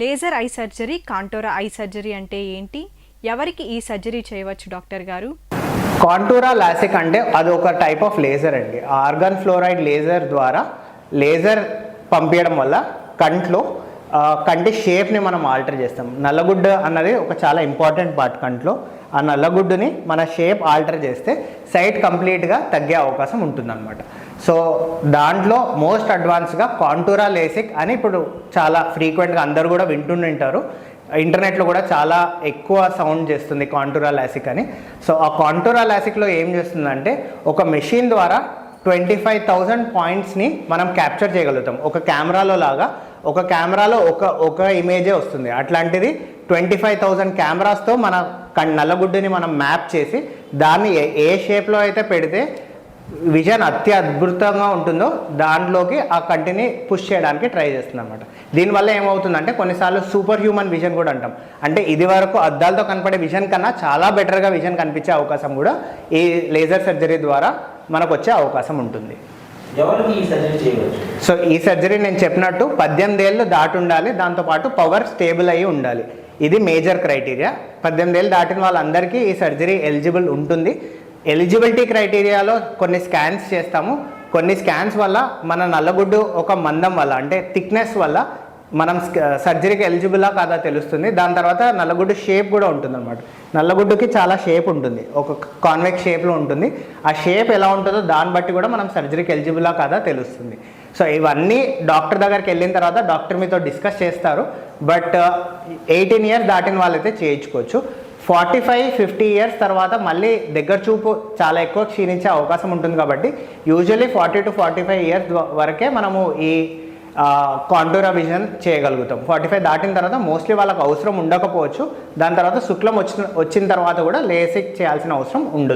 Laser eye surgery Contoura eye surgery అంటే ఏంటి? ఎవరికి ఈ సర్జరీ చేయవచ్చు డాక్టర్ గారు? కాంటూరా లాసిక్ అంటే అది ఒక టైప్ ఆఫ్ లేజర్ అండి. ఆర్గన్ ఫ్లోరైడ్ లేజర్ ద్వారా లేజర్ పంపించడం వల్ల కంట్లో కంటి షేప్ని మనం ఆల్టర్ చేస్తాం. నల్లగుడ్డ అన్నది ఒక చాలా ఇంపార్టెంట్ పార్ట్ కంట్లో. ఆ నల్లగుడ్డుని మన షేప్ ఆల్టర్ చేస్తే సైట్ కంప్లీట్గా తగ్గే అవకాశం ఉంటుందన్నమాట. సో దాంట్లో మోస్ట్ అడ్వాన్స్గా కాంటూరా లేసిక్ అని ఇప్పుడు చాలా ఫ్రీక్వెంట్గా అందరు కూడా వింటుంటారు ఇంటర్నెట్లో కూడా చాలా ఎక్కువ సౌండ్ చేస్తుంది కాంటూరా లాసిక్ అని. సో ఆ కాంటూరా లాసిక్లో ఏం చేస్తుందంటే ఒక మెషిన్ ద్వారా ట్వంటీ ఫైవ్ థౌజండ్ పాయింట్స్ని మనం క్యాప్చర్ చేయగలుగుతాం. ఒక కెమెరాలో లాగా ఒక కెమెరాలో ఒక ఒక ఇమేజే వస్తుంది. అట్లాంటిది ట్వంటీ ఫైవ్ థౌజండ్ కెమెరాస్తో మన కన్ నల్లగుడ్డుని మనం మ్యాప్ చేసి దాన్ని ఏ- ఏ షేప్లో అయితే పెడితే విజన్ అతి అద్భుతంగా ఉంటుందో దాంట్లోకి ఆ కంటిని పుష్ చేయడానికి ట్రై చేస్తుంది అనమాట దీనివల్ల ఏమవుతుందంటే కొన్నిసార్లు సూపర్ హ్యూమన్ విజన్ కూడా అంటాం. అంటే ఇది వరకు అద్దాలతో కనపడే విజన్ కన్నా చాలా బెటర్గా విజన్ కనిపించే అవకాశం కూడా ఈ లేజర్ సర్జరీ ద్వారా మనకు వచ్చే అవకాశం ఉంటుంది. ఎవరికి ఈ సర్జరీ చేయవచ్చు? సో ఈ సర్జరీ నేను చెప్పినట్టు పద్దెనిమిది ఏళ్ళు దాటి ఉండాలి దాంతోపాటు పవర్ స్టేబుల్ అయ్యి ఉండాలి. ఇది మేజర్ క్రైటీరియా పద్దెనిమిది ఏళ్ళు దాటిన వాళ్ళందరికీ ఈ సర్జరీ ఎలిజిబుల్ ఉంటుంది. ఎలిజిబిలిటీ క్రైటీరియాలో కొన్ని స్కాన్స్ చేస్తాము. కొన్ని స్కాన్స్ వల్ల మన నల్లగుడ్డు ఒక మందం వల్ల అంటే థిక్నెస్ వల్ల మనం సర్జరీకి ఎలిజిబులా కాదా తెలుస్తుంది. దాని తర్వాత నల్లగుడ్డు షేప్ కూడా ఉంటుంది అనమాట నల్లగుడ్డుకి చాలా షేప్ ఉంటుంది. ఒక కాన్వెక్స్ షేప్లో ఉంటుంది. ఆ షేప్ ఎలా ఉంటుందో దాన్ని బట్టి కూడా మనం సర్జరీకి ఎలిజిబులా కాదా తెలుస్తుంది. సో ఇవన్నీ డాక్టర్ దగ్గరికి వెళ్ళిన తర్వాత డాక్టర్ మీతో డిస్కస్ చేస్తారు. బట్ ఎయిటీన్ ఇయర్స్ దాటిన వాళ్ళైతే చేయించుకోవచ్చు. ఫార్టీ ఫైవ్ ఫిఫ్టీ ఇయర్స్ తర్వాత మళ్ళీ దగ్గర చూపు చాలా ఎక్కువ క్షీణించే అవకాశం ఉంటుంది కాబట్టి usually forty to forty five years వరకే మనము ఈ కాంటూరా విజన్ చేయగలుగుతాం. ఫార్టీ ఫైవ్ దాటిన తర్వాత మోస్ట్లీ వాళ్ళకి అవసరం ఉండకపోవచ్చు. దాని తర్వాత శుక్లం వచ్చిన వచ్చిన తర్వాత కూడా లేసిక్ చేయాల్సిన అవసరం ఉండదు.